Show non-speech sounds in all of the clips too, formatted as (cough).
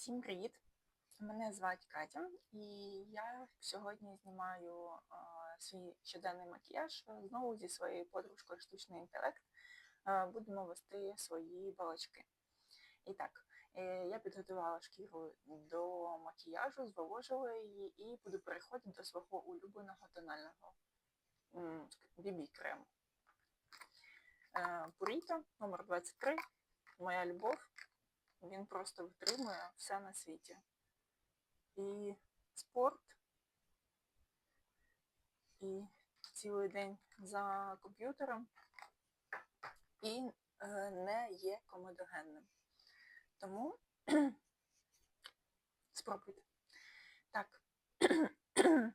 Всім привіт! Мене звати Катя, і я сьогодні знімаю а, свій щоденний макіяж знову зі своєю подружкою штучний інтелект. А, будемо вести свої балачки. І так, е, я підготувала шкіру до макіяжу, зволожила її і буду переходити до свого улюбленого тонального BB крему. Пуріто номер 23 моя любов. Він просто витримує все на світі. І спорт, і цілий день за комп'ютером, і е, не є комедогенним. Тому (clears throat) спробуйте. Так, (clears throat)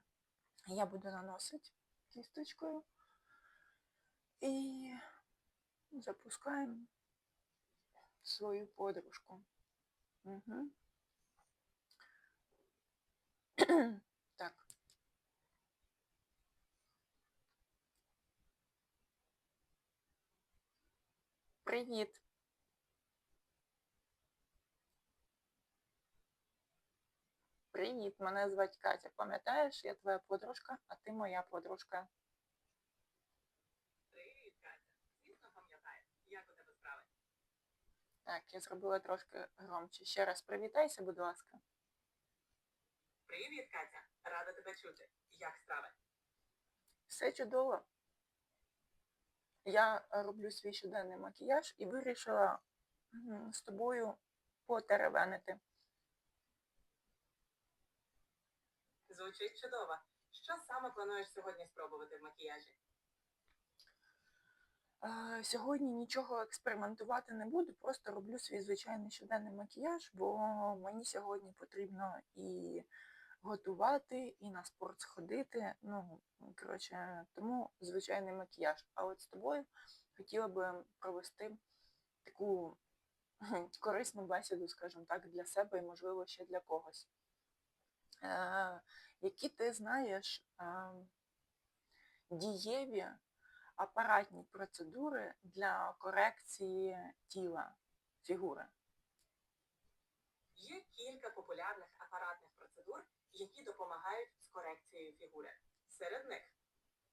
я буду наносити кісточкою і запускаємо свою подружку. Угу. (clears throat) так. Привіт. Привіт, мене звати Катя. Пам'ятаєш, я твоя подружка, а ти моя подружка. Привіт, Катя. Звісно, пам'ятаю. Як у тебе справи? Так, я зробила трошки громче. Ще раз привітайся, будь ласка. Привіт, Катя. Рада тебе чути. Як справи? Все чудово. Я роблю свій щоденний макіяж і вирішила з тобою потеревенити. Звучить чудово. Що саме плануєш сьогодні спробувати в макіяжі? Е, Сьогодні нічого експериментувати не буду, просто роблю свій звичайний щоденний макіяж, бо мені сьогодні потрібно і готувати, і на спорт сходити. Ну, коротше, тому звичайний макіяж. А от з тобою хотіла би провести таку (laughs) корисну бесіду, скажімо так, для себе і, можливо, ще для когось. Е, Які ти знаєш е, дієві апаратні процедури для корекції тіла, фігури. Є кілька популярних апаратних процедур, які допомагають з корекцією фігури. Серед них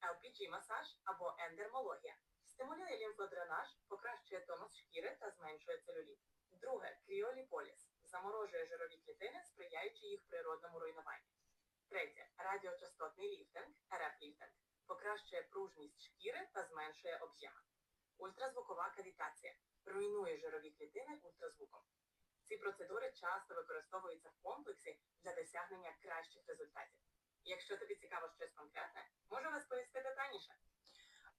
LPG-масаж або ендермологія стимулює лімфодренаж, покращує тонус шкіри та зменшує целюліт. Друге кріоліполіс заморожує жирові клітини, сприяючи їх природному руйнуванню. Третє радіочастотний ліфтинг, РФ-ліфтинг покращує пружність шкіри та зменшує об'єми. Ультразвукова кавітація руйнує жирові клітини ультразвуком. Ці процедури часто використовуються в комплексі для досягнення кращих результатів. Якщо тобі цікаво щось конкретне, можу розповісти детальніше.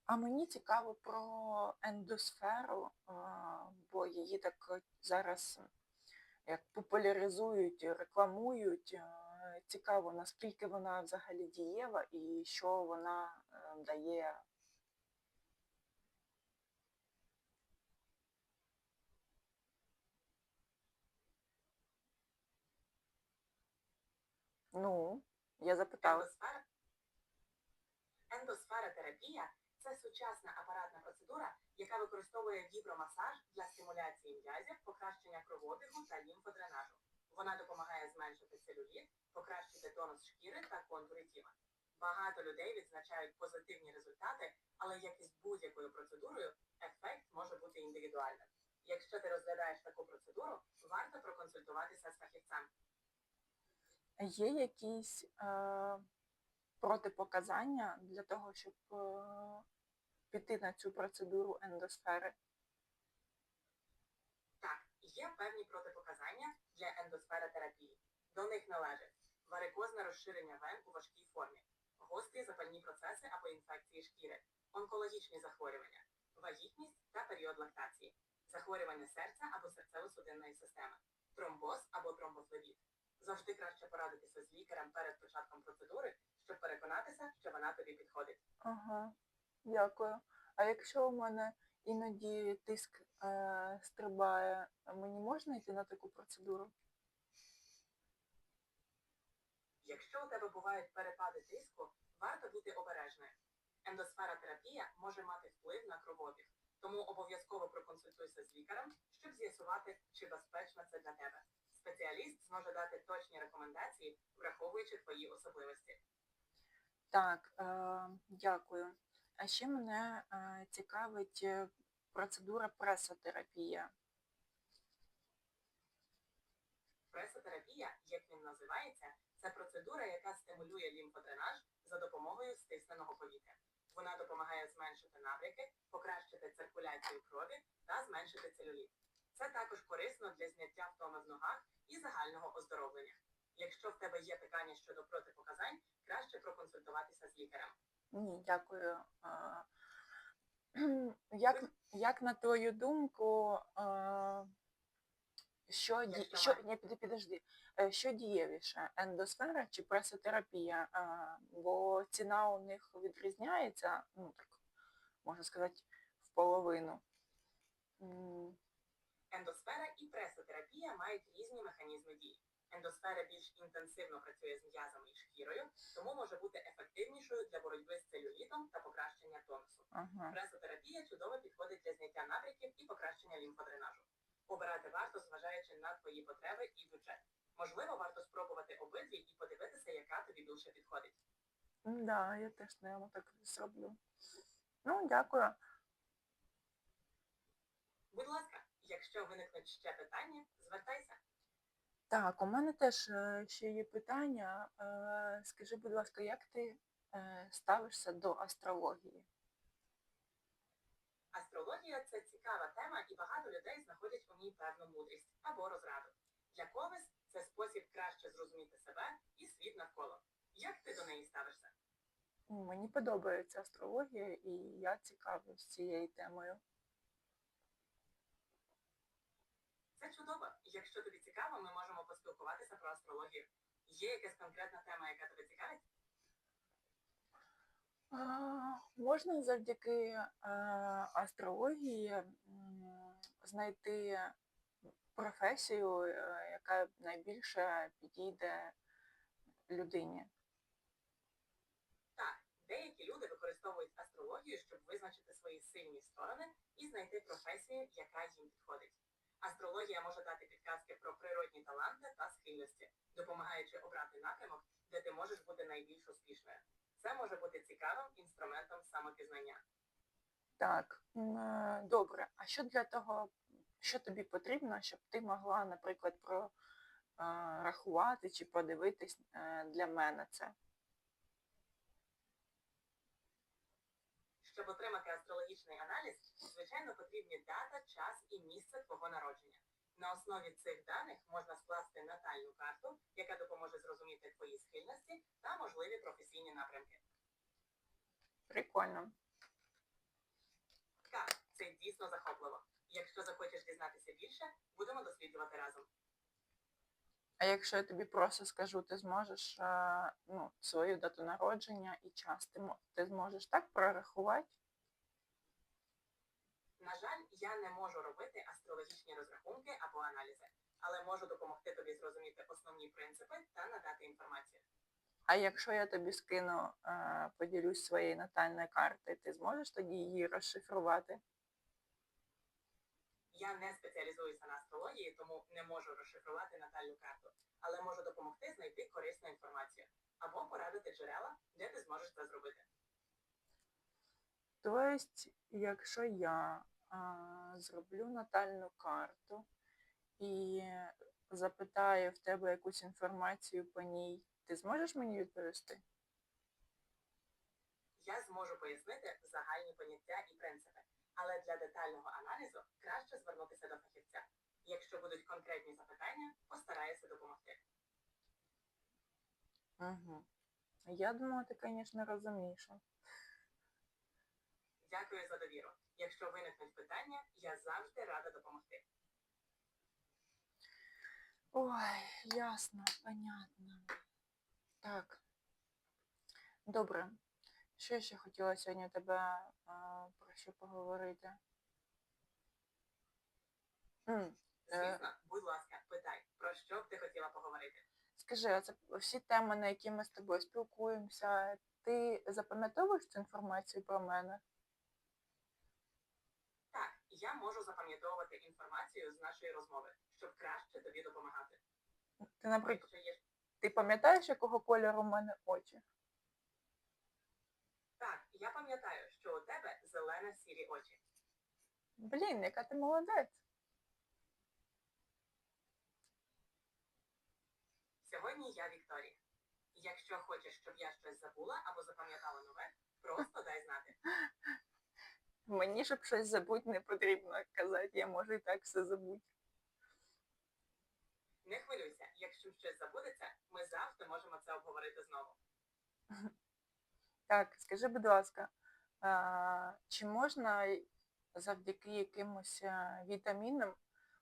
А мені цікаво про ендосферу, бо її так зараз як популяризують, рекламують. А, Цікаво, наскільки вона взагалі дієва і що вона е, дає. Ну, я запитала. Ендосфера Ендосферотерапія це сучасна апаратна процедура, яка використовує вібромасаж для стимуляції м'язів, покращення кровообігу та лімфодренажу. Вона допомагає зменшити целюліт, покращити тонус шкіри та контури тіла. Багато людей відзначають позитивні результати, але як і з будь-якою процедурою, ефект може бути індивідуальним. Якщо ти розглядаєш таку процедуру, варто проконсультуватися з фахівцем. Є якісь е, протипоказання для того, щоб е, піти на цю процедуру ендосфери? Так, є певні протипоказання для ендосферотерапії. До них належать варикозне розширення вен у важкій формі, гострі запальні процеси або інфекції шкіри, онкологічні захворювання, вагітність та період лактації, захворювання серця або серцево-судинної системи, тромбоз або тромбофлебіт. Завжди краще порадитися з лікарем перед початком процедури, щоб переконатися, що вона тобі підходить. Ага, дякую. А якщо у мене іноді тиск е, стрибає, мені можна йти на таку процедуру? Якщо у тебе бувають перепади тиску, варто бути обережною. Ендосферотерапія може мати вплив на кровообіг, тому обов'язково проконсультуйся з лікарем, щоб з'ясувати, чи безпечно це для тебе. Спеціаліст Спеціаліст зможе дати точні рекомендації, враховуючи твої особливості. Так, е, дякую. А ще мене е, цікавить е, процедура пресотерапія. Пресотерапія, як він називається, це процедура, яка стимулює лімфодренаж за допомогою стисненого повітря. Вона допомагає зменшити набряки, покращити циркуляцію крові та зменшити целюліт. Це також корисно для зняття втоми в ногах і загального оздоровлення. Якщо в тебе є питання щодо протипоказань, краще проконсультуватися з лікарем. Ні, дякую. Як, як на твою думку, що, що, ні, підожди, що дієвіше, ендосфера чи пресотерапія? Е, Бо ціна у них відрізняється, ну так можна сказати, в половину. Ендосфера і пресотерапія мають різні механізми дії. Ендосфера більш інтенсивно працює з м'язами і шкірою, тому може бути ефективнішою для боротьби з целюлітом та покращення тонусу. Ага. Пресотерапія чудово підходить для зняття набряків і покращення лімфодренажу. Обирати варто, зважаючи на твої потреби і бюджет. Можливо, варто спробувати обидві і подивитися, яка тобі більше підходить. Да, я теж, наверное, так зроблю. Ну, дякую. Будь ласка, якщо виникнуть ще питання, звертайся. Так, у мене теж е, ще є питання. Е, Скажи, будь ласка, як ти е, ставишся до астрології? Астрологія це цікава тема, і багато людей знаходять у ній певну мудрість або розраду. Для когось це спосіб краще зрозуміти себе і світ навколо. Як ти до неї ставишся? Мені подобається астрологія, і я цікавлюсь цією темою. Це чудово. Якщо тобі цікаво, ми можемо поспілкуватися про астрологію. Є якась конкретна тема, яка тебе цікавить? А, можна завдяки е, астрології м, знайти професію, е, яка найбільше підійде людині. Так, деякі люди використовують астрологію, щоб визначити свої сильні сторони і знайти професію, яка їм підходить. Астрологія може дати підказки про природні таланти та схильності, допомагаючи обрати напрямок, де ти можеш бути найбільш успішною. Це може бути цікавим інструментом самопізнання. Так, е, добре. А що для того, що тобі потрібно, щоб ти могла, наприклад, прорахувати чи подивитись е, для мене це? Щоб отримати астрологічний аналіз, звичайно потрібні дата, час і місце твого народження. На основі цих даних можна скласти натальну карту, яка допоможе зрозуміти твої схильності та можливі професійні напрямки. Прикольно. Так, це дійсно захопливо. Якщо захочеш дізнатися більше, будемо досліджувати разом. А якщо я тобі просто скажу, ти зможеш е, ну, свою дату народження і час, ти, ти зможеш так прорахувати? На жаль, я не можу робити астрологічні розрахунки або аналізи, але можу допомогти тобі зрозуміти основні принципи та надати інформацію. А якщо я тобі скину, е, поділюсь своєю натальною картою, ти зможеш тоді її розшифрувати? Я не спеціалізуюся на астрології, тому не можу розшифрувати натальну карту, але можу допомогти знайти корисну інформацію або порадити джерела, де ти зможеш це зробити. Тобто, якщо я а, зроблю натальну карту і запитаю в тебе якусь інформацію по ній, ти зможеш мені відповісти? Я зможу пояснити загальні поняття і принципи, але для детального аналізу краще звернутися до фахівця. Якщо будуть конкретні запитання, постараюся допомогти. Угу. Я думала, ти, звісно, розумніша. Дякую за довіру. Якщо виникнуть питання, я завжди рада допомогти. Ой, ясно, понятно. Так. Добре. Що я ще хотіла сьогодні тебе а, про що поговорити? М, Е. Звісно, будь ласка, питай, про що б ти хотіла поговорити. Скажи, а це всі теми, на які ми з тобою спілкуємося, ти запам'ятовуєш цю інформацію про мене? Так, я можу запам'ятовувати інформацію з нашої розмови, щоб краще тобі допомагати. Ти, наприклад, Якщо є ти пам'ятаєш, якого кольору в мене очі? Я пам'ятаю, що у тебе зелено-сірі очі. Блін, яка ти молодець. Сьогодні я Вікторія. Якщо хочеш, щоб я щось забула або запам'ятала нове, просто дай знати. (laughs) Мені, щоб щось забути, не потрібно казати, я можу і так все забути. Не хвилюйся, якщо щось забудеться, ми завжди можемо це обговорити знову. (laughs) Так, скажи, будь ласка, чи можна завдяки якимось е, вітамінам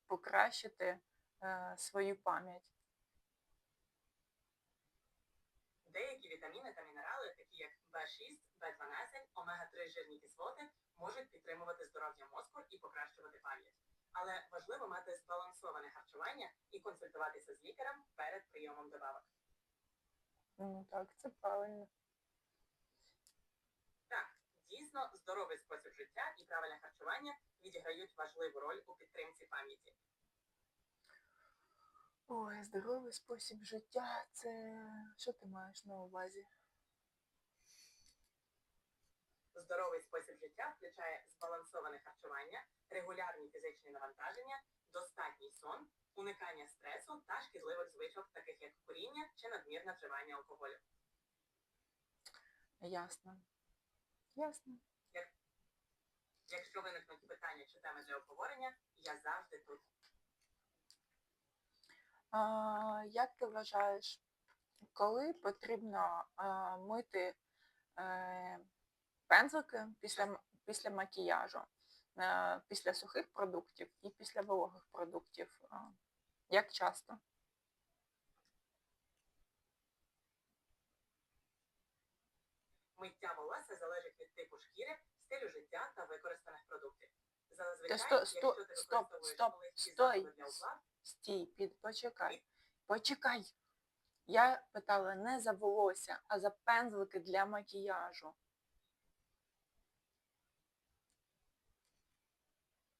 покращити е, свою пам'ять? Деякі вітаміни та мінерали, такі як В6, В12, омега-3 жирні кислоти, можуть підтримувати здоров'я мозку і покращувати пам'ять. Але важливо мати збалансоване харчування і консультуватися з лікарем перед прийомом добавок. Ну так, це правильно. Дійсно, здоровий спосіб життя і правильне харчування відіграють важливу роль у підтримці пам'яті. Ой, здоровий спосіб життя це що ти маєш на увазі? Здоровий спосіб життя включає збалансоване харчування, регулярні фізичні навантаження, достатній сон, уникання стресу та шкідливих звичок, таких як куріння чи надмірне вживання алкоголю. Ясно. Ясно. Якщо виникнуть питання чи теми для обговорення, я завжди тут. А, як ти вважаєш, коли потрібно а, мити е, пензлики після, після макіяжу, е, після сухих продуктів і після вологих продуктів? А, як часто? Миття волосся залежить від типу шкіри, стилю життя та використаних продуктів. Зазвичай, Та сто- сто- якщо ти стоп, використовуєш стоп, стой. для уклад, Стій, під, почекай. Почекай. Я питала не за волосся, а за пензлики для макіяжу.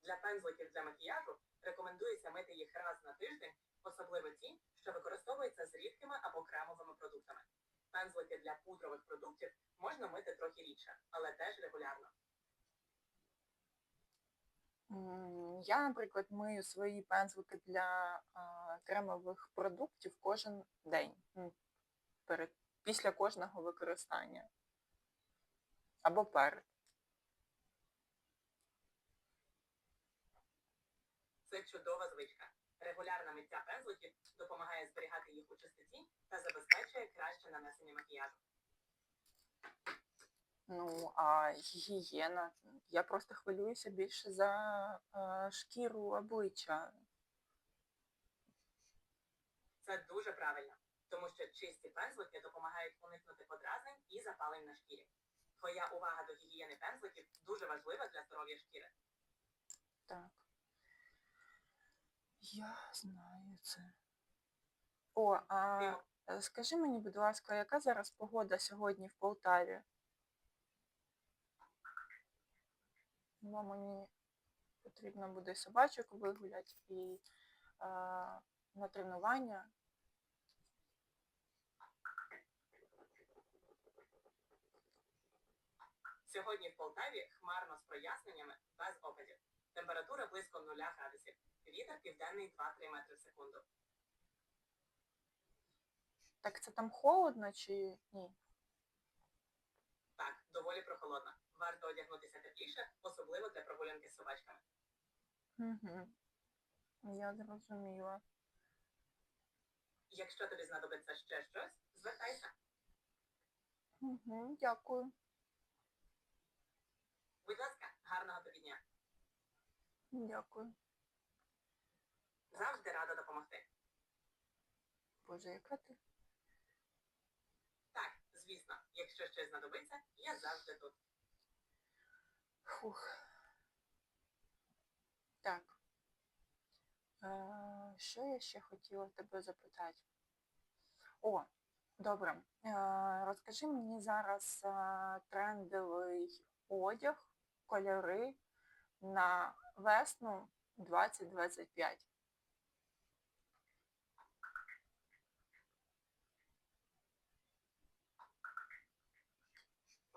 Для пензликів для макіяжу рекомендується мити їх раз на тиждень, особливо ті, що використовуються з рідкими або кремовими продуктами. Пензлики для пудрових продуктів можна мити трохи рідше, але теж регулярно. Я, наприклад, мию свої пензлики для а, кремових продуктів кожен день. Перед, після кожного використання. Або перед. Це чудова звичка. Регулярне миття пензликів допомагає зберігати їх у чистоті та забезпечує краще нанесення макіяжу. Ну, а гігієна. Я просто хвилююся більше за а, шкіру обличчя. Це дуже правильно, тому що чисті пензлики допомагають уникнути подразнень і запалень на шкірі. Твоя увага до гігієни пензликів дуже важлива для здоров'я шкіри. Так. Я знаю це. О, а е, скажи мені, будь ласка, яка зараз погода сьогодні в Полтаві? Бо мені потрібно буде собачок вигуляти і а, на тренування. Сьогодні в Полтаві хмарно з проясненнями без опадів. Температура близько 0 градусів. Вітер південний 2-3 метри в секунду. Так це там холодно чи ні? Так, доволі прохолодно. Варто одягнутися тепліше, особливо для прогулянки з собачками. Угу. Я зрозуміла. Якщо тобі знадобиться ще щось, звертайся. Угу, дякую. Будь ласка, гарного тобі дня. Дякую. Завжди рада допомогти. Боже, яка ти? Так, звісно, якщо щось знадобиться, я завжди тут. Фух. Так. Е, що я ще хотіла тебе запитати? О, добре. Е, розкажи мені зараз е, трендовий одяг, кольори на весну 2025.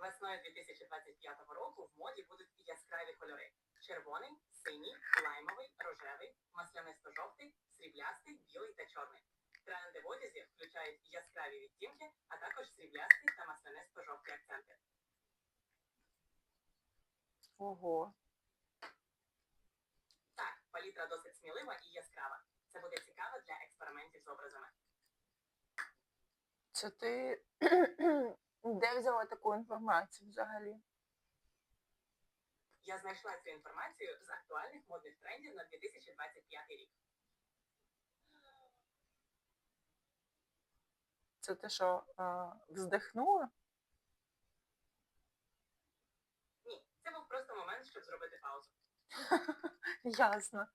Весною 2025 року в моді будуть яскраві кольори: червоний, синій, лаймовий, рожевий, маслянисто-жовтий, сріблястий, білий та чорний. Тренди в одязі включають яскраві відтінки, а також сріблясті та маслянисто-жовті акценти. Ого. Так, палітра досить смілива і яскрава. Це буде цікаво для експериментів з образами. Це ти де взяла таку інформацію взагалі? Я знайшла цю інформацію з актуальних модних трендів на 2025 рік. Це ти що, е, вздихнула? Ні, це був просто момент, щоб зробити паузу. (laughs) Ясно.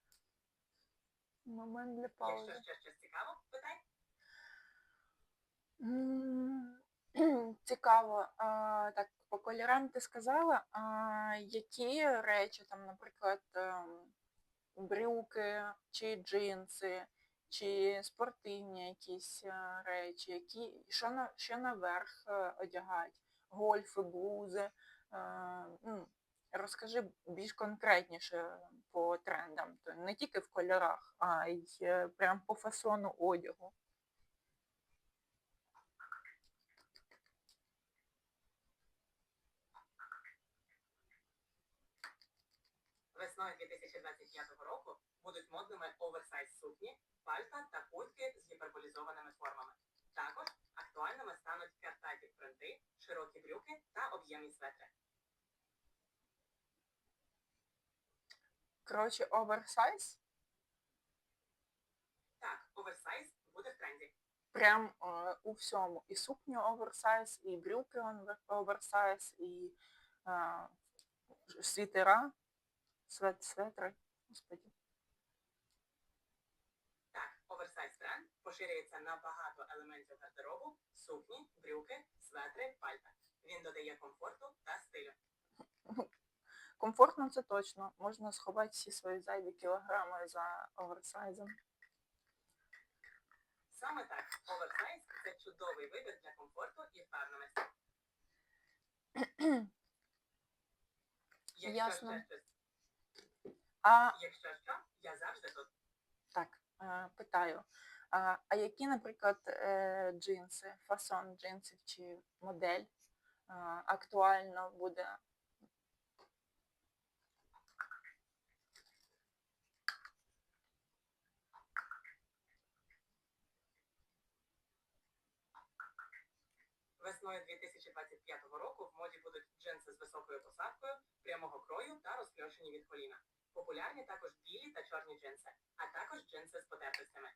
Момент для Якщо паузи. ще щось цікаво, питай. (clears throat) Цікаво. А, так, по кольорам ти сказала, а які речі, там, наприклад, ем, брюки чи джинси, чи спортивні якісь е, речі, які, що, на, що наверх е, одягають? Гольфи, блузи. е, ну, Розкажи більш конкретніше по трендам, не тільки в кольорах, а й прям по фасону одягу. Весною 2025 року будуть модними оверсайз сукні, пальта та куртки з гіперболізованими формами. Також актуальними стануть картаті принти, широкі брюки та об'ємні светри. Коротше, оверсайз Так, оверсайз буде в тренді. прям е, у всьому. І сукню оверсайз, і брюки оверсайз, і е, світера, свет, светри. Господи. Так, оверсайз тренд поширюється на багато елементів гардеробу, сукні, брюки, светри, пальта. Він додає комфорту та стилю. Комфортно це точно. Можна сховати всі свої зайві кілограми за оверсайзом. Саме так, оверсайз це чудовий вибір для комфорту і впевненості. (clears throat) Якщо Ясно. ще щось А Якщо що, я завжди тут. так, питаю. А, які, наприклад, е, джинси, фасон джинсів чи модель актуально буде Весною 2025 року в моді будуть джинси з високою посадкою, прямого крою та розкльошені від коліна. Популярні також білі та чорні джинси, а також джинси з потертостями.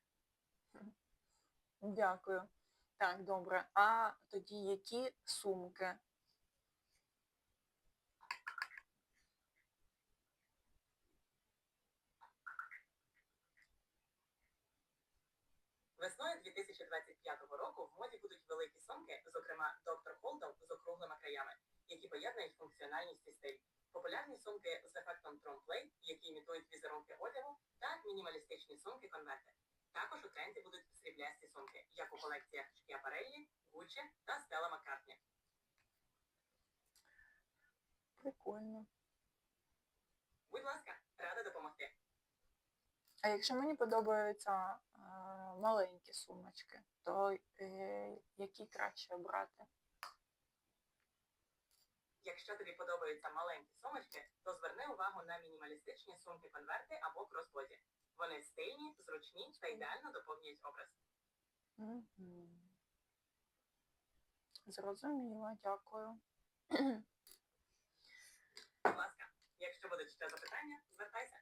Дякую. Так, добре. А тоді які сумки? Весною 2025 року в моді будуть великі сумки, зокрема Dr. Hold'em з округлими краями, які поєднують функціональність і стиль. Популярні сумки з ефектом тромплей, які імітують візерунки одягу, та мінімалістичні сумки-конверти. Також у тренді будуть сріблясті сумки, як у колекціях Schiaparelli, Gucci та Stella McCartney. Прикольно. Будь ласка, рада допомогти. А якщо мені подобаються е, маленькі сумочки, то е, які краще обрати? Якщо тобі подобаються маленькі сумочки, то зверни увагу на мінімалістичні сумки-конверти або кросбоді. Вони стильні, зручні та ідеально доповнюють образ. Мгм. Зрозуміла, дякую. Будь ласка, якщо будуть ще запитання, звертайся.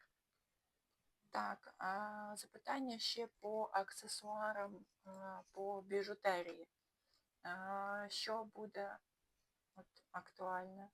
Так, а запитання ще по аксесуарам, по біжутерії. Що буде от, актуальне?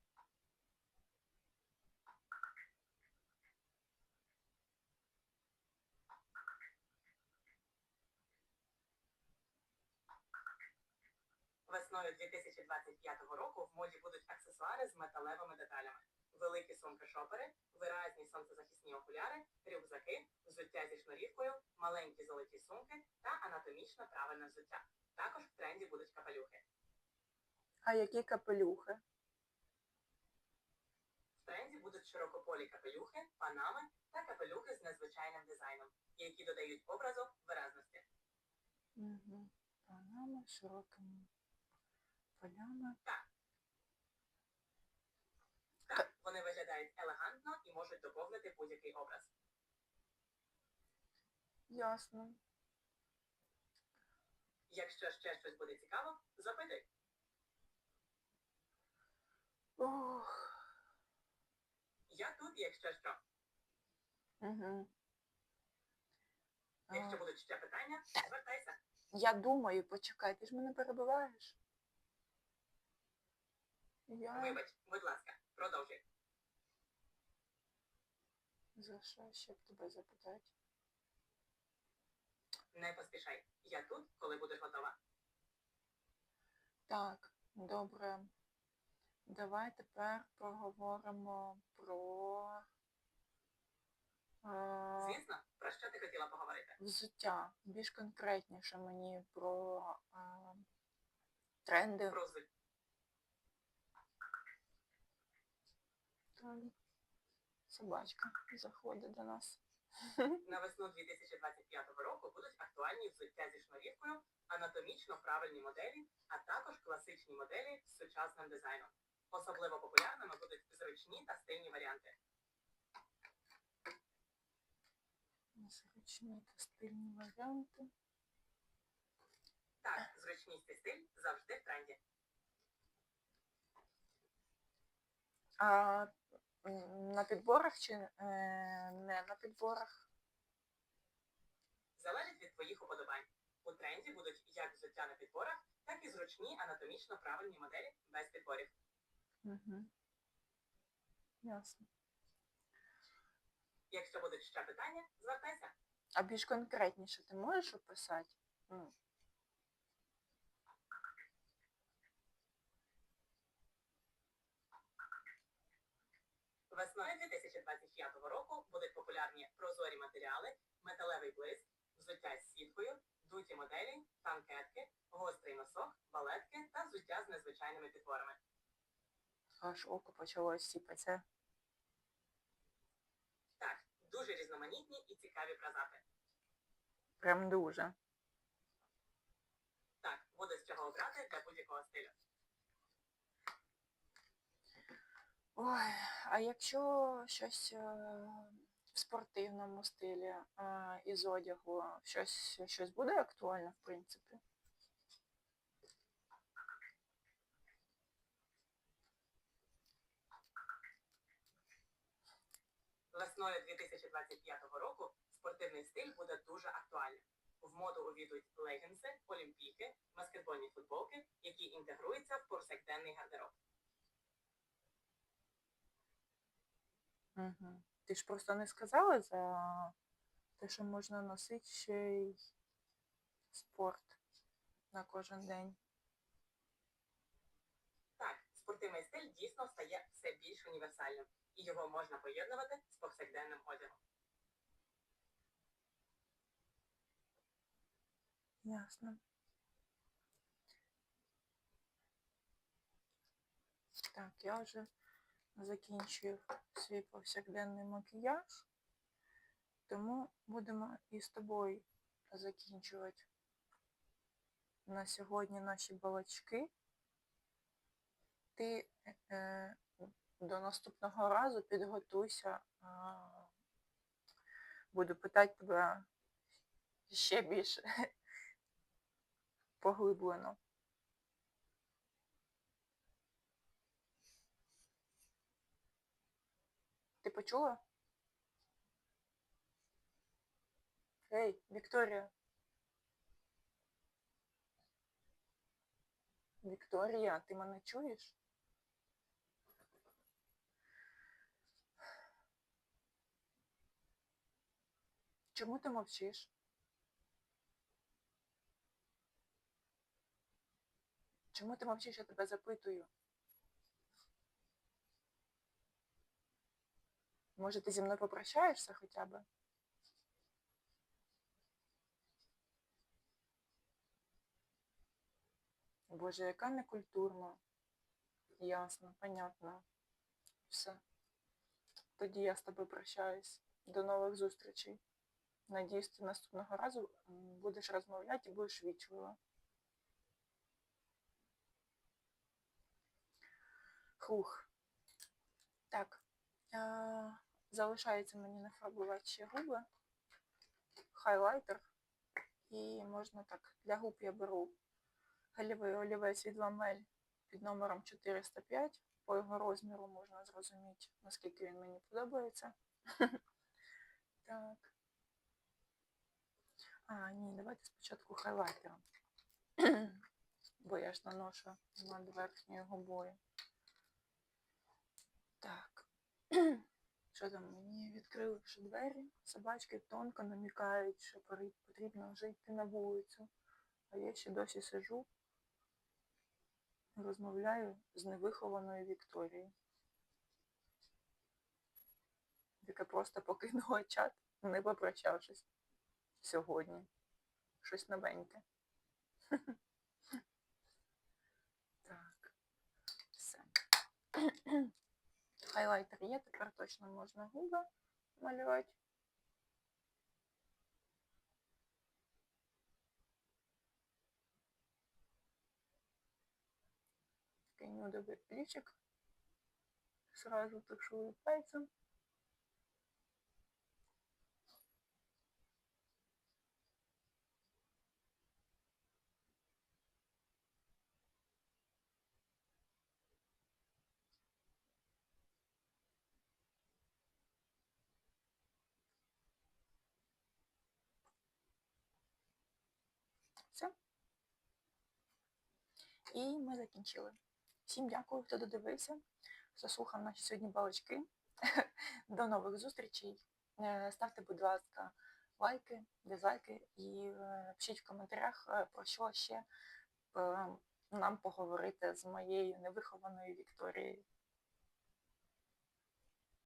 Весною 2025 року в моді будуть аксесуари з металевими деталями. Великі сумки-шопери, виразні сонцезахисні окуляри, рюкзаки, взуття зі шнурівкою, маленькі золоті сумки та анатомічно правильне взуття. Також в тренді будуть капелюхи. А які капелюхи? В тренді будуть широкополі капелюхи, панами та капелюхи з незвичайним дизайном, які додають образу виразності. Угу. Панами, широкими полями. Так, вони виглядають елегантно і можуть доповнити будь-який образ. Ясно. Якщо ще щось буде цікаво, запитуй. Ох. Я тут, якщо що. Угу. Якщо будуть ще питання, звертайся. Я думаю, почекай, ти ж мене перебиваєш. Я Вибач, будь ласка, продовжуй. за що ще б тебе запитати? Не поспішай. Я тут, коли будеш готова. Так, добре. Давай тепер поговоримо про е, Звісно, про що ти хотіла поговорити? взуття. Більш конкретніше мені про е, тренди. Про. Там собачка заходить до нас. На весну 2025 року будуть актуальні взуття зі шнурівкою, анатомічно правильні моделі, а також класичні моделі з сучасним дизайном. Особливо популярними будуть зручні та стильні варіанти. Зручні та стильні варіанти. Так, зручність і стиль завжди в тренді. А на підборах чи е, не на підборах? Залежить від твоїх уподобань. У тренді будуть як взуття на підборах, так і зручні анатомічно правильні моделі без підборів. Угу. Ясно. Якщо будуть ще питання, звертайся. А більш конкретніше ти можеш описати? Ну, Весною 2025 року будуть популярні прозорі матеріали, металевий блиск, взуття з сіткою, дуті моделі, танкетки, гострий носок, балетки та взуття з незвичайними підборами. Аж око почало сіпатися. Так, дуже різноманітні і цікаві фразати. Прям дуже. Так, буде з чого обрати для будь-якого стилю. Ой, а якщо щось е, в спортивному стилі е, із одягу, щось, щось буде актуально, в принципі? Весною 2025 року спортивний стиль буде дуже актуальним. В моду увійдуть легінси, олімпійки, баскетбольні футболки, які інтегруються в повсякденний гардероб. Угу. Ти ж просто не сказала за те, що можна носити ще й спорт на кожен день. Так, спортивний стиль дійсно стає все більш універсальним, і його можна поєднувати з повсякденним одягом. Ясно. Так, я вже закінчив свій повсякденний макіяж, тому будемо і з тобою закінчувати на сьогодні наші балачки. Ти е, до наступного разу підготуйся. Буду питати тебе ще більше (laughs) поглиблено. Ти почула? Ей, Вікторія. Вікторія, ти мене чуєш? Чому ти мовчиш? Чому ти мовчиш, я тебе запитую? Може, ти зі мною попрощаєшся хоча б? Боже, яка некультурна. Ясно, понятно. Все. тоді я з тобою прощаюсь. До нових зустрічей. Надіюсь, ти наступного разу будеш розмовляти і будеш вічлива. Хух. Так. Залишається мені нафарбувати ще губи. Хайлайтер. І можна так. Для губ я беру гелєвий олівець від ламель під номером 405. По його розміру можна зрозуміти, наскільки він мені подобається. (laughs) Так. А, ні, давайте спочатку хайлайтером. (clears throat) Бо я ж наношу над верхньою губою. Так. (clears throat) Що там мені відкрили вже двері? Собачки тонко намікають, що потрібно вже йти на вулицю. А я ще досі сижу розмовляю з невихованою Вікторією. Яка просто покинула чат, не попрощавшись сьогодні. Щось новеньке. (laughs) Так, все. (coughs) Хайлайтер є, тепер точно можна губи малювати. Такий нюдовий личик. Сразу так що Все. І ми закінчили. Всім дякую, хто додивився, заслухав наші сьогодні балачки. (laughs) До нових зустрічей. Е, Ставте, будь ласка, лайки, дизлайки і е, пишіть в коментарях, е, про що ще нам поговорити з моєю невихованою Вікторією.